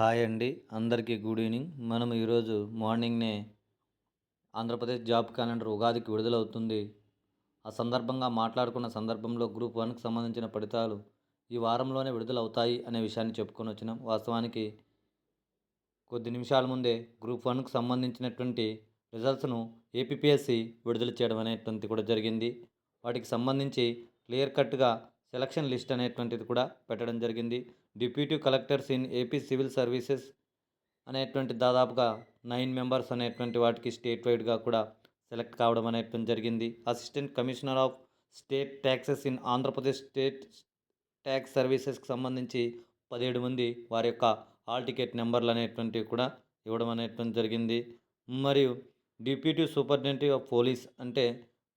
Hi అండి. అందరికీ good evening. మనం ఈరోజు మార్నింగ్నే ఆంధ్రప్రదేశ్ జాబ్ క్యాలెండర్ ఉగాదికి విడుదలవుతుంది. ఆ సందర్భంగా మాట్లాడుకున్న సందర్భంలో గ్రూప్ వన్కి సంబంధించిన ఫలితాలు ఈ వారంలోనే విడుదలవుతాయి అనే విషయాన్ని చెప్పుకొని వచ్చినాం. వాస్తవానికి కొద్ది నిమిషాల ముందే గ్రూప్ వన్కి సంబంధించినటువంటి రిజల్ట్స్ను ఏపీఎస్సి విడుదల చేయడం అనేటువంటిది కూడా జరిగింది. వాటికి సంబంధించి క్లియర్ కట్గా సెలక్షన్ లిస్ట్ అనేటువంటిది కూడా పెట్టడం జరిగింది. Deputy collectors in AP civil services అనేటువంటి దాదాపుగా నైన్ మెంబర్స్ అనేటువంటి వాటికి స్టేట్ వైడ్గా కూడా సెలెక్ట్ కావడం అనేటువంటి జరిగింది. Assistant commissioner of state taxes in Andhra Pradesh state tax సర్వీసెస్కి సంబంధించి పదిహేడు మంది వారి యొక్క హాల్ టికెట్ నెంబర్లు అనేటువంటివి కూడా ఇవ్వడం అనేటువంటి జరిగింది. మరియు డిప్యూటీ సూపరింటెండెంట్ ఆఫ్ పోలీస్ అంటే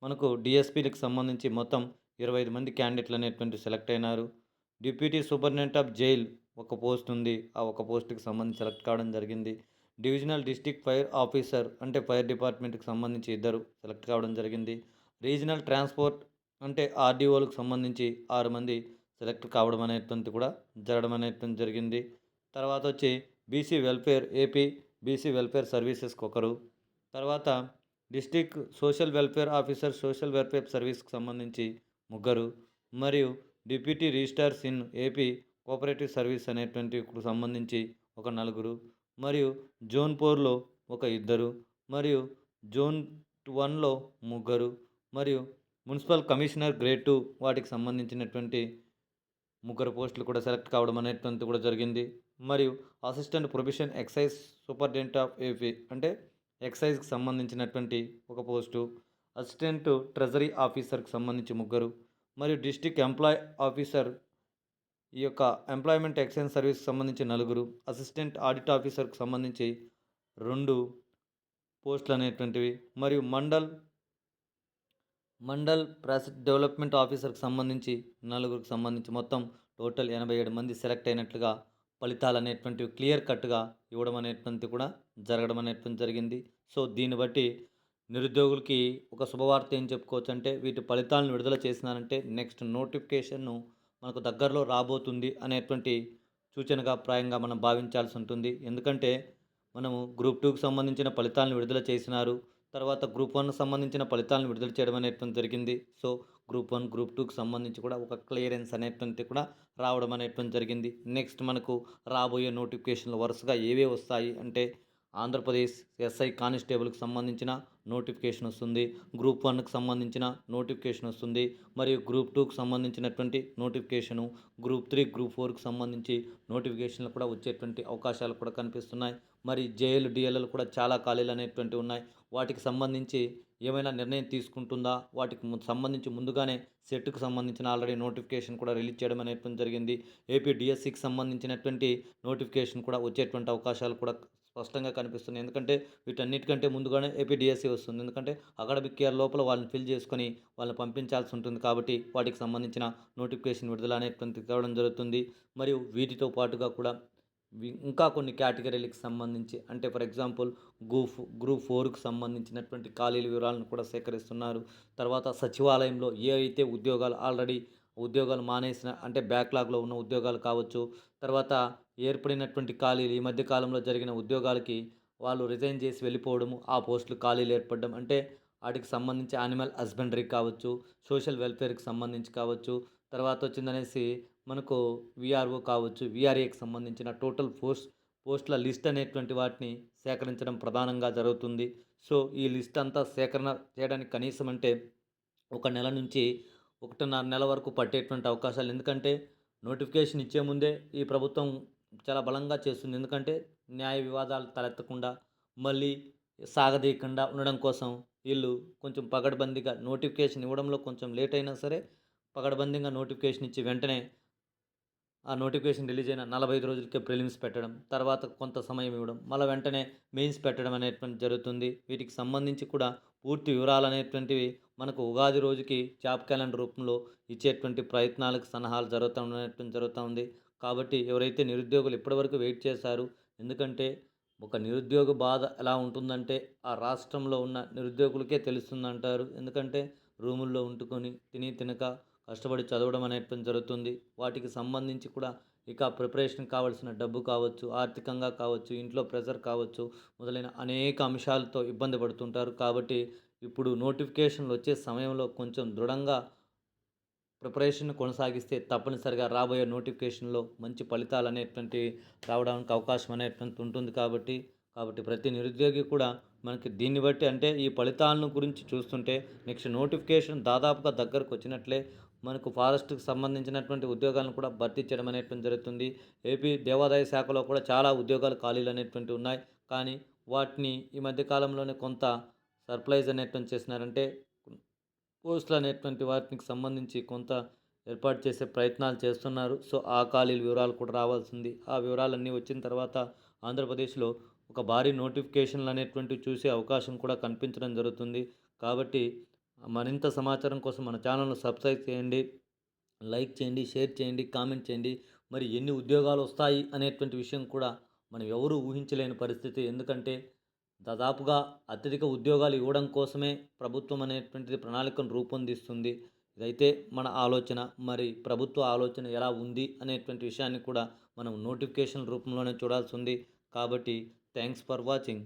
మనకు డిఎస్పీలకు సంబంధించి మొత్తం ఇరవై ఐదు మంది క్యాండిడేట్లు అనేటువంటి సెలెక్ట్ అయినారు. డిప్యూటీ సూపరింటెండెంట్ ఆఫ్ జైల్ ఒక పోస్ట్ ఉంది. ఆ ఒక పోస్ట్కి సంబంధించి సెలెక్ట్ కావడం జరిగింది. డివిజనల్ డిస్టిక్ ఫైర్ ఆఫీసర్ అంటే ఫైర్ డిపార్ట్మెంట్కి సంబంధించి ఇద్దరు సెలెక్ట్ కావడం జరిగింది. రీజనల్ ట్రాన్స్పోర్ట్ అంటే ఆర్డీఓలకు సంబంధించి ఆరు మంది సెలెక్ట్ కావడం అనేటువంటి కూడా జరగడం అనేటువంటి జరిగింది. తర్వాత వచ్చి BC welfare AP BC welfare సర్వీసెస్కి ఒకరు. తర్వాత district social welfare officer social welfare సర్వీస్కి సంబంధించి ముగ్గురు. మరియు deputy registrars in AP cooperative service అనేటువంటి సంబంధించి ఒక నలుగురు మరియు జోన్ ఫోర్లో ఒక ఇద్దరు మరియు జోన్ వన్లో ముగ్గురు మరియు మున్సిపల్ కమిషనర్ గ్రేడ్ టూ వాటికి సంబంధించినటువంటి ముగ్గురు పోస్టులు కూడా సెలెక్ట్ కావడం అనేటువంటి కూడా జరిగింది. మరియు assistant prohibition excise superintendent of AP అంటే ఎక్సైజ్కి సంబంధించినటువంటి ఒక పోస్టు అసిస్టెంట్ ట్రెజరీ ఆఫీసర్కి సంబంధించి ముగ్గురు మరియు డిస్టిక్ ఎంప్లాయ్ ఆఫీసర్ ఈ యొక్క ఎంప్లాయ్మెంట్ ఎక్స్చేంజ్ సర్వీస్కి సంబంధించి నలుగురు అసిస్టెంట్ ఆడిట్ ఆఫీసర్కి సంబంధించి రెండు పోస్టులు అనేటువంటివి మరియు మండల్ మండల్ ప్రాసెస్ డెవలప్మెంట్ ఆఫీసర్కి సంబంధించి నలుగురికి సంబంధించి మొత్తం టోటల్ ఎనభై ఏడు మంది సెలెక్ట్ అయినట్లుగా ఫలితాలు అనేటువంటివి క్లియర్ కట్గా ఇవ్వడం అనేటువంటిది కూడా జరగడం అనేటువంటి జరిగింది. సో దీన్ని బట్టి నిరుద్యోగులకి ఒక శుభవార్త ఏం చెప్పుకోవచ్చు అంటే వీటి ఫలితాలను విడుదల చేసినారంటే నెక్స్ట్ నోటిఫికేషన్ను మనకు దగ్గరలో రాబోతుంది అనేటువంటి సూచనగా ప్రాయంగా మనం భావించాల్సి ఉంటుంది. ఎందుకంటే మనము గ్రూప్ టూకి సంబంధించిన ఫలితాలను విడుదల చేసినారు తర్వాత గ్రూప్ వన్ సంబంధించిన ఫలితాలను విడుదల చేయడం అనేటువంటి జరిగింది. సో గ్రూప్ వన్ గ్రూప్ టూకి సంబంధించి కూడా ఒక క్లియరెన్స్ అనేటువంటి కూడా రావడం అనేటువంటి జరిగింది. నెక్స్ట్ మనకు రాబోయే నోటిఫికేషన్లు వరుసగా ఏవే వస్తాయి అంటే ఆంధ్రప్రదేశ్ ఎస్ఐ కానిస్టేబుల్కి సంబంధించిన నోటిఫికేషన్ వస్తుంది గ్రూప్ వన్కి సంబంధించిన నోటిఫికేషన్ వస్తుంది మరియు గ్రూప్ టూకి సంబంధించినటువంటి నోటిఫికేషను గ్రూప్ త్రీ గ్రూప్ ఫోర్కి సంబంధించి నోటిఫికేషన్లు కూడా వచ్చేటువంటి అవకాశాలు కూడా కనిపిస్తున్నాయి. మరి జేఎల్ డిఎల్ఎల్ కూడా చాలా ఖాళీలు అనేటువంటి ఉన్నాయి. వాటికి సంబంధించి ఏమైనా నిర్ణయం తీసుకుంటుందా? వాటికి సంబంధించి ముందుగానే సెట్కు సంబంధించిన ఆల్రెడీ నోటిఫికేషన్ కూడా రిలీజ్ చేయడం అనేటువంటి జరిగింది. ఏపీ డిఎస్సికి సంబంధించినటువంటి నోటిఫికేషన్ కూడా వచ్చేటువంటి అవకాశాలు కూడా స్పష్టంగా కనిపిస్తుంది. ఎందుకంటే వీటన్నిటికంటే ముందుగానే ఏపీడిఎస్సి వస్తుంది. ఎందుకంటే అకాడమిక్ ఇయర్ లోపల వాళ్ళని ఫిల్ చేసుకొని వాళ్ళని పంపించాల్సి ఉంటుంది. కాబట్టి వాటికి సంబంధించిన నోటిఫికేషన్ విడుదల అనేటువంటి కావడం జరుగుతుంది. మరియు వీటితో పాటుగా కూడా ఇంకా కొన్ని కేటగిరీలకు సంబంధించి అంటే ఫర్ ఎగ్జాంపుల్ గ్రూప్ గ్రూప్ ఫోర్కు సంబంధించినటువంటి ఖాళీల వివరాలను కూడా సేకరిస్తున్నారు. తర్వాత సచివాలయంలో ఏ అయితే ఉద్యోగాలు ఆల్రెడీ ఉద్యోగాలు మానేసిన అంటే బ్యాక్లాగ్లో ఉన్న ఉద్యోగాలు కావచ్చు తర్వాత ఏర్పడినటువంటి ఖాళీలు ఈ మధ్యకాలంలో జరిగిన ఉద్యోగాలకి వాళ్ళు రిజైన్ చేసి వెళ్ళిపోవడము ఆ పోస్టులు ఖాళీలు ఏర్పడడం అంటే వాటికి సంబంధించి యానిమల్ హస్బెండరీ కావచ్చు సోషల్ వెల్ఫేర్కి సంబంధించి కావచ్చు తర్వాత వచ్చిందనేసి మనకు విఆర్ఓ కావచ్చు విఆర్ఏకి సంబంధించిన టోటల్ పోస్ట్ పోస్టుల లిస్ట్ అనేటువంటి వాటిని సేకరించడం ప్రధానంగా జరుగుతుంది. సో ఈ లిస్ట్ అంతా సేకరణ చేయడానికి కనీసం అంటే ఒక నెల నుంచి ఒకటిన్నర నెల వరకు పట్టేటువంటి అవకాశాలు. ఎందుకంటే నోటిఫికేషన్ ఇచ్చే ముందే ఈ ప్రభుత్వం చాలా బలంగా చేస్తుంది. ఎందుకంటే న్యాయ వివాదాలు తలెత్తకుండా మళ్ళీ సాగదీయకుండా ఉండడం కోసం వీళ్ళు కొంచెం పగడబందీగా నోటిఫికేషన్ ఇవ్వడంలో కొంచెం లేట్ అయినా సరే పగడబందీగా నోటిఫికేషన్ ఇచ్చి వెంటనే ఆ నోటిఫికేషన్ రిలీజ్ అయిన నలభై ఐదు రోజులకే ప్రిలిమ్స్ పెట్టడం తర్వాత కొంత సమయం ఇవ్వడం మళ్ళీ వెంటనే మెయిన్స్ పెట్టడం అనేటువంటి జరుగుతుంది. వీటికి సంబంధించి కూడా పూర్తి వివరాలు అనేటువంటివి మనకు ఉగాది రోజుకి జాబ్ క్యాలెండర్ రూపంలో ఇచ్చేటువంటి ప్రయత్నాలకు సలహాలు జరుగుతూ జరుగుతూ ఉంది. కాబట్టి ఎవరైతే నిరుద్యోగులు ఇప్పటివరకు వెయిట్ చేశారు ఎందుకంటే ఒక నిరుద్యోగ బాధ ఎలా ఉంటుందంటే ఆ రాష్ట్రంలో ఉన్న నిరుద్యోగులకే తెలుస్తుందంటారు. ఎందుకంటే రూముల్లో ఉంటుకొని తిని తినక కష్టపడి చదవడం అనేది జరుగుతుంది. వాటికి సంబంధించి కూడా ఇక ప్రిపరేషన్ కావాల్సిన డబ్బు కావచ్చు ఆర్థికంగా కావచ్చు ఇంట్లో ప్రెషర్ కావచ్చు మొదలైన అనేక అంశాలతో ఇబ్బంది పడుతుంటారు. కాబట్టి ఇప్పుడు నోటిఫికేషన్లు వచ్చే సమయంలో కొంచెం దృఢంగా ప్రిపరేషన్ కొనసాగిస్తే తప్పనిసరిగా రాబోయే నోటిఫికేషన్లో మంచి ఫలితాలు అనేటువంటి రావడానికి అవకాశం అనేటువంటి ఉంటుంది కాబట్టి కాబట్టి ప్రతి నిరుద్యోగి కూడా మనకి దీన్ని బట్టి అంటే ఈ ఫలితాలను గురించి చూస్తుంటే నెక్స్ట్ నోటిఫికేషన్ దాదాపుగా దగ్గరకు వచ్చినట్లే మనకు ఫారెస్ట్కి సంబంధించినటువంటి ఉద్యోగాలను కూడా భర్తీ చేయడం అనేటువంటి జరుగుతుంది. ఏపీ దేవాదాయ శాఖలో కూడా చాలా ఉద్యోగాలు ఖాళీలు అనేటువంటి ఉన్నాయి. కానీ వాటిని ఈ మధ్య కాలంలోనే కొంత సర్ప్రైజ్ అనేటువంటి చేసినారంటే పోస్టులు అనేటువంటి వాటికి సంబంధించి కొంత ఏర్పాటు చేసే ప్రయత్నాలు చేస్తున్నారు. సో ఆ ఖాళీల వివరాలు కూడా రావాల్సింది. ఆ వివరాలన్నీ వచ్చిన తర్వాత ఆంధ్రప్రదేశ్లో ఒక భారీ నోటిఫికేషన్లు అనేటువంటివి చూసే అవకాశం కూడా కనిపించడం జరుగుతుంది. కాబట్టి మరింత సమాచారం కోసం మన ఛానల్ను సబ్స్క్రైబ్ చేయండి లైక్ చేయండి షేర్ చేయండి కామెంట్ చేయండి. మరి ఎన్ని ఉద్యోగాలు వస్తాయి అనేటువంటి విషయం కూడా మనం ఎవరూ ఊహించలేని పరిస్థితి. ఎందుకంటే దాదాపుగా అత్యధిక ఉద్యోగాలు ఇవ్వడం కోసమే ప్రభుత్వం అనేటువంటిది ప్రణాళికను రూపొందిస్తుంది. ఇదైతే మన ఆలోచన. మరి ప్రభుత్వ ఆలోచన ఎలా ఉంది అనేటువంటి విషయాన్ని కూడా మనం నోటిఫికేషన్ రూపంలోనే చూడాల్సి ఉంది. కాబట్టి థ్యాంక్స్ ఫర్ వాచింగ్.